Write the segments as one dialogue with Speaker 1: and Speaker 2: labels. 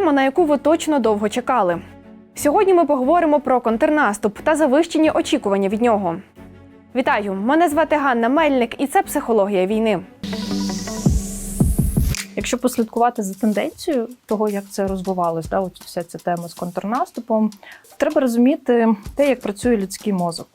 Speaker 1: Тема, на яку ви точно довго чекали. Сьогодні ми поговоримо про контрнаступ та завищені очікування від нього. Вітаю! Мене звати Ганна Мельник, і це психологія війни.
Speaker 2: Якщо послідкувати за тенденцією того, як це розвивалось, да, от вся ця тема з контрнаступом, треба розуміти те, як працює людський мозок.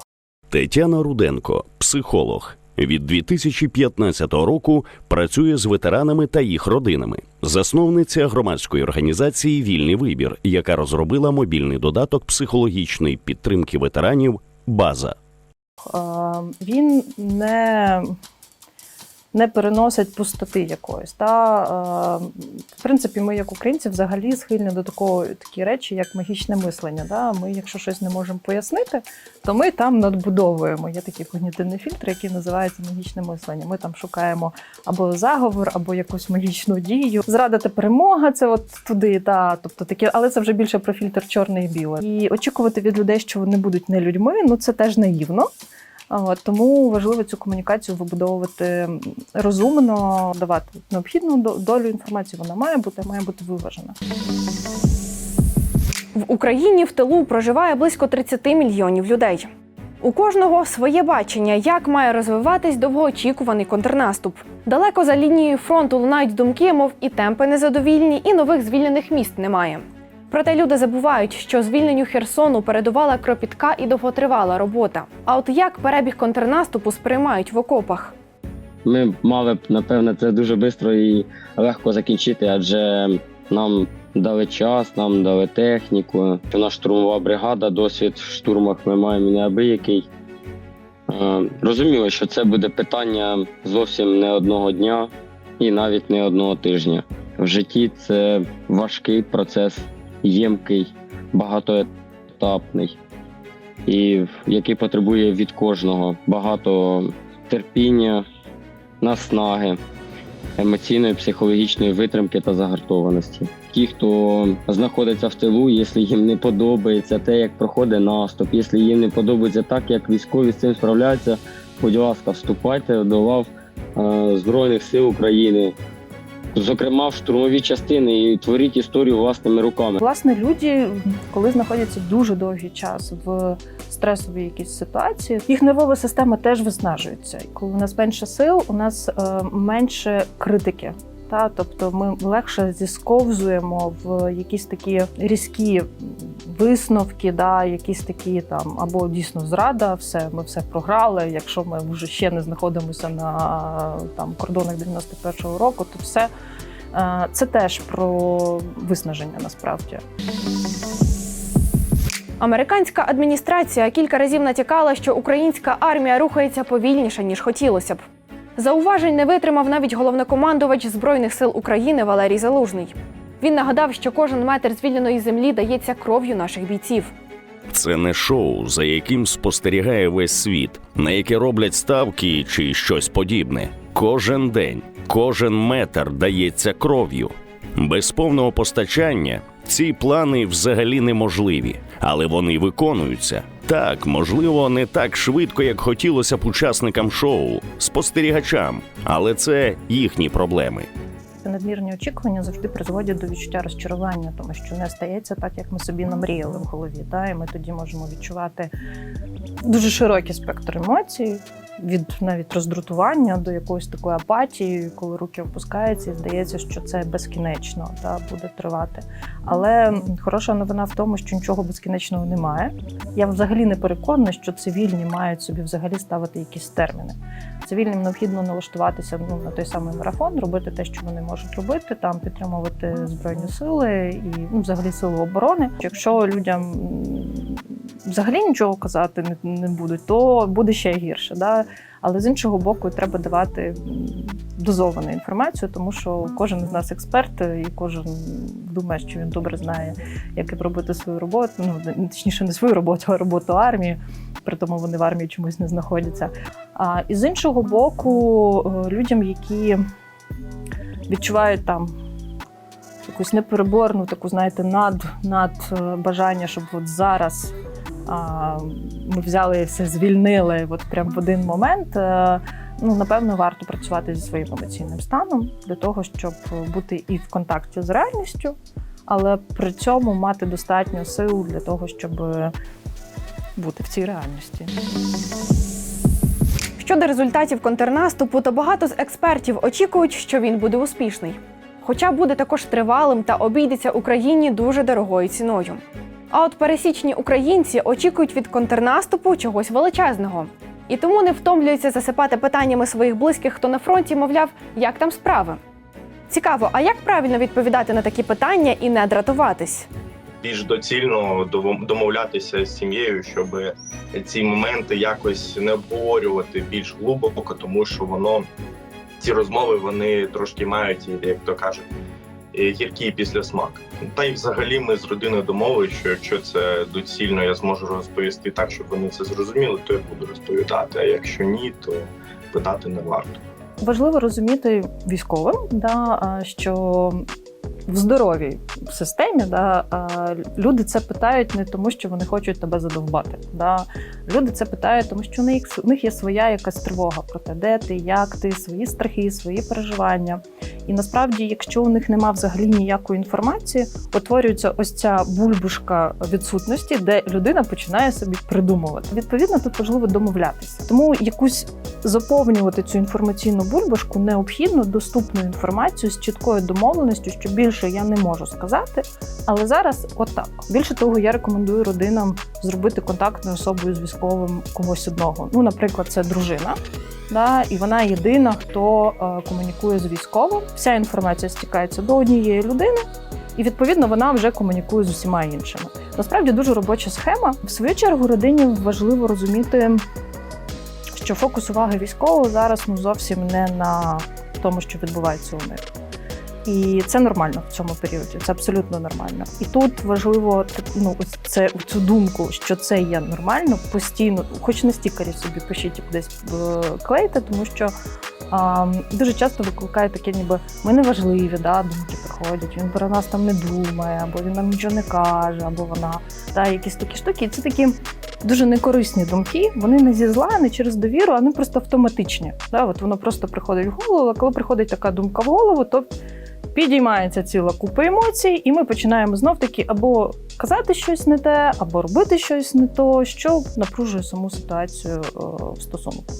Speaker 3: Тетяна Руденко, психолог. Від 2015 року працює з ветеранами та їх родинами, засновниця громадської організації Вільний вибір, яка розробила мобільний додаток психологічної підтримки ветеранів База.
Speaker 2: Е, Він не, не переносить пустоти якоїсь. Та, е, в принципі, ми, як українці, взагалі схильні до такого такі речі, як магічне мислення. Да? Ми, якщо щось не можемо пояснити, то ми там надбудовуємо. Є такий когнітивний фільтр, який називається магічне мислення. Ми там шукаємо або заговор, або якусь магічну дію. Зрада та перемога це от туди, та тобто такі, але це вже більше про фільтр чорне і біле. І очікувати від людей, що вони будуть не людьми, ну це теж наївно. Тому важливо цю комунікацію вибудовувати розумно, давати необхідну до- долю інформації. Вона має бути, має бути виважена.
Speaker 1: В Україні в тилу проживає близько 30 мільйонів людей. У кожного своє бачення, як має розвиватись довгоочікуваний контрнаступ. Далеко за лінією фронту лунають думки, мов і темпи незадовільні, і нових звільнених міст немає. Проте люди забувають, що звільненню Херсону передувала кропітка і довготривала робота. А от як перебіг контрнаступу сприймають в окопах?
Speaker 4: Ми мали б, напевне, це дуже швидко і легко закінчити, адже нам дали час, нам дали техніку. Нас штурмова бригада, досвід в штурмах ми маємо неабиякий. Е, Розуміло, що це буде питання зовсім не одного дня і навіть не одного тижня. В житті це важкий процес, ємкий, багатоетапний, і який потребує від кожного багато терпіння, наснаги, емоційної, психологічної витримки та загартованості. Ті, хто знаходиться в тилу, якщо їм не подобається те, як проходить наступ, якщо їм не подобається так, як військові з цим справляються, будь ласка, вступайте до лав е, Збройних сил України, зокрема в штурмові частини, і творіть історію власними руками.
Speaker 2: Власне, люди, коли знаходяться дуже довгий час в стресовій якійсь ситуації, їх нервова система теж виснажується. Коли у нас менше сил, у нас е, менше критики. Та, тобто ми легше зісковзуємо в якісь такі різкі висновки, да, якісь такі там або дійсно зрада, все, ми все програли. Якщо ми вже ще не знаходимося на там кордонах 91-го року, то все е, це теж про виснаження насправді.
Speaker 1: Американська адміністрація кілька разів натякала, що українська армія рухається повільніше ніж хотілося б. Зауважень не витримав навіть головнокомандувач збройних сил України Валерій Залужний. Він нагадав, що кожен метр звільненої землі дається кров'ю наших бійців.
Speaker 3: Це не шоу, за яким спостерігає весь світ, на яке роблять ставки чи щось подібне. Кожен день, кожен метр дається кров'ю. Без повного постачання ці плани взагалі неможливі, але вони виконуються. Так, можливо, не так швидко, як хотілося б учасникам шоу, спостерігачам, але це їхні проблеми.
Speaker 2: Надмірні очікування завжди призводять до відчуття розчарування, тому що не стається так, як ми собі намріяли в голові. Та? І ми тоді можемо відчувати дуже широкий спектр емоцій, від навіть роздратування до якоїсь такої апатії, коли руки опускаються, і здається, що це безкінечно та буде тривати. Але хороша новина в тому, що нічого безкінечного немає. Я взагалі не переконана, що цивільні мають собі взагалі ставити якісь терміни. Цивільним необхідно налаштуватися ну, на той самий марафон, робити те, що вони можуть робити, там підтримувати збройні сили і ну, взагалі сили оборони. Якщо людям взагалі нічого казати не, не будуть, то буде ще гірше. Да? Але з іншого боку, треба давати дозовану інформацію, тому що кожен з нас експерт, і кожен думає, що він добре знає, як робити свою роботу. Ну точніше, не свою роботу, а роботу армії. При тому вони в армії чомусь не знаходяться. А і з іншого боку, е, людям, які відчувають там якусь непереборну, таку, знаєте, над, над е, бажання, щоб от зараз ми взяли все звільнили от прям в один момент. е, Ну, напевно, варто працювати зі своїм емоційним станом для того, щоб бути і в контакті з реальністю, але при цьому мати достатньо сил для того, щоб бути в цій реальності.
Speaker 1: Щодо результатів контрнаступу, то багато з експертів очікують, що він буде успішний. Хоча буде також тривалим та обійдеться Україні дуже дорогою ціною. А от пересічні українці очікують від контрнаступу чогось величезного. І тому не втомлюються засипати питаннями своїх близьких, хто на фронті, мовляв, як там справи. Цікаво, а як правильно відповідати на такі питання і не дратуватись?
Speaker 5: більш доцільно домовлятися з сім'єю, щоб ці моменти якось не обговорювати більш глибоко, тому що воно ці розмови вони трошки мають, як то кажуть, гіркий післясмак. Та й взагалі ми з родиною домовилися, що якщо це доцільно, я зможу розповісти так, щоб вони це зрозуміли, то я буду розповідати. А якщо ні, то питати не варто.
Speaker 2: Важливо розуміти військовим, да, що в здоровій системі да, люди це питають не тому, що вони хочуть тебе задовбати. Да. Люди це питають, тому що у них є своя якась тривога про те, де ти, як ти, свої страхи, свої переживання. І насправді, якщо у них нема взагалі ніякої інформації, утворюється ось ця бульбушка відсутності, де людина починає собі придумувати. Відповідно, тут важливо домовлятися. Тому якусь заповнювати цю інформаційну бульбашку необхідно доступну інформацію з чіткою домовленістю, що більше я не можу сказати. Але зараз отак. Більше того, я рекомендую родинам зробити контактною особою з військовим когось одного. Ну, наприклад, це дружина. Да, і вона єдина, хто е, комунікує з військовим. Вся інформація стікається до однієї людини, і відповідно вона вже комунікує з усіма іншими. Насправді дуже робоча схема. В свою чергу родині важливо розуміти, що фокус уваги військового зараз ну зовсім не на тому, що відбувається у них. І це нормально в цьому періоді. Це абсолютно нормально. І тут важливо ну, ось це цю думку, що це є нормально, постійно, хоч на стікері собі пишіть кудись е, клейте, тому що а, дуже часто викликає таке, ніби ми не важливі, да, думки приходять. Він про нас там не думає, або він нам нічого не каже, або вона та якісь такі штуки. І це такі дуже некорисні думки. Вони не зі зла, не через довіру, вони просто автоматичні. Да, от воно просто приходить в голову. А коли приходить така думка в голову, то підіймається ціла купа емоцій, і ми починаємо знов таки або казати щось не те, або робити щось не то, що напружує саму ситуацію е, в стосунку.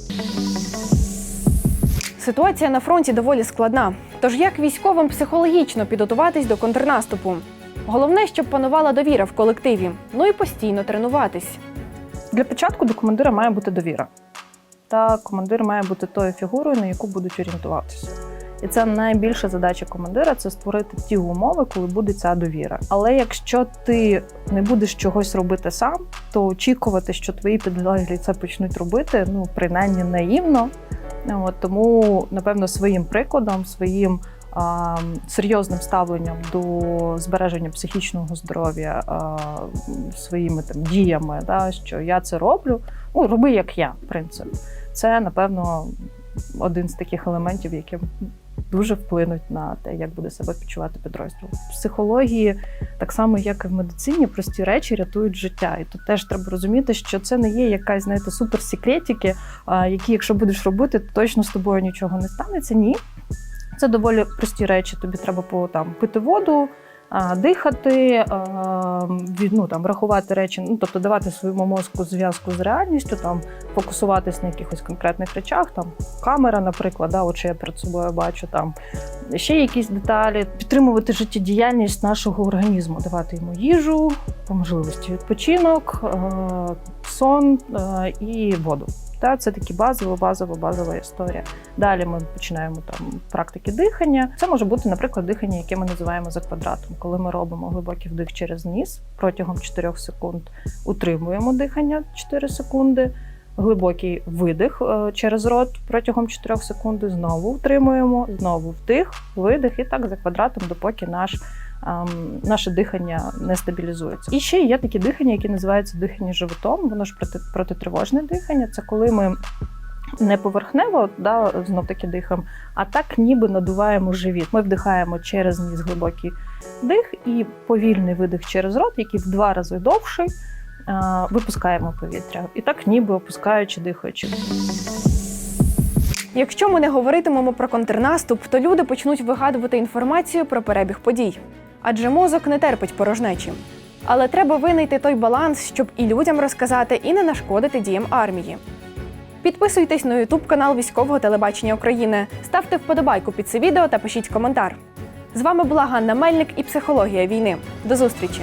Speaker 1: Ситуація на фронті доволі складна. Тож як військовим психологічно підготуватись до контрнаступу? Головне, щоб панувала довіра в колективі, ну і постійно тренуватись.
Speaker 2: Для початку до командира має бути довіра. Та командир має бути тою фігурою, на яку будуть орієнтуватися. І це найбільша задача командира це створити ті умови, коли буде ця довіра. Але якщо ти не будеш чогось робити сам, то очікувати, що твої підлеглі це почнуть робити, ну принаймні наївно. От, тому, напевно, своїм прикладом, своїм а, серйозним ставленням до збереження психічного здоров'я, своїми там діями, да, що я це роблю, ну роби як я, принцип. Це напевно один з таких елементів, які дуже вплинуть на те, як буде себе почувати підрозділ. В психології, так само як і в медицині, прості речі рятують життя. І тут теж треба розуміти, що це не є якась, знаєте, суперсекретики, які, якщо будеш робити, то точно з тобою нічого не станеться. Ні. Це доволі прості речі. Тобі треба по там пити воду, дихати, ну, там, рахувати речі, ну, тобто давати своєму мозку зв'язку з реальністю, там, фокусуватись на якихось конкретних речах, там камера, наприклад, да, от що я перед собою бачу, там ще якісь деталі, підтримувати життєдіяльність нашого організму, давати йому їжу, по можливості відпочинок, сон і воду. Та це такі базова, базова, базова історія. Далі ми починаємо там практики дихання. Це може бути, наприклад, дихання, яке ми називаємо за квадратом, коли ми робимо глибокий вдих через ніс протягом 4 секунд, утримуємо дихання 4 секунди. Глибокий видих е, через рот протягом 4 секунд, знову втримуємо, знову вдих, видих, і так за квадратом, допоки наш, наше дихання не стабілізується. І ще є такі дихання, які називаються дихання животом. Воно ж проти, протитривожне дихання. Це коли ми не поверхнево, да, знов таки дихаємо, а так ніби надуваємо живіт. Ми вдихаємо через ніс глибокий дих і повільний видих через рот, який в два рази довший. Випускаємо повітря, і так ніби опускаючи, дихаючи.
Speaker 1: Якщо ми не говоритимемо про контрнаступ, то люди почнуть вигадувати інформацію про перебіг подій. Адже мозок не терпить порожнечі. Але треба винайти той баланс, щоб і людям розказати, і не нашкодити діям армії. Підписуйтесь на YouTube канал військового телебачення України, ставте вподобайку під це відео та пишіть коментар. З вами була Ганна Мельник і психологія війни. До зустрічі!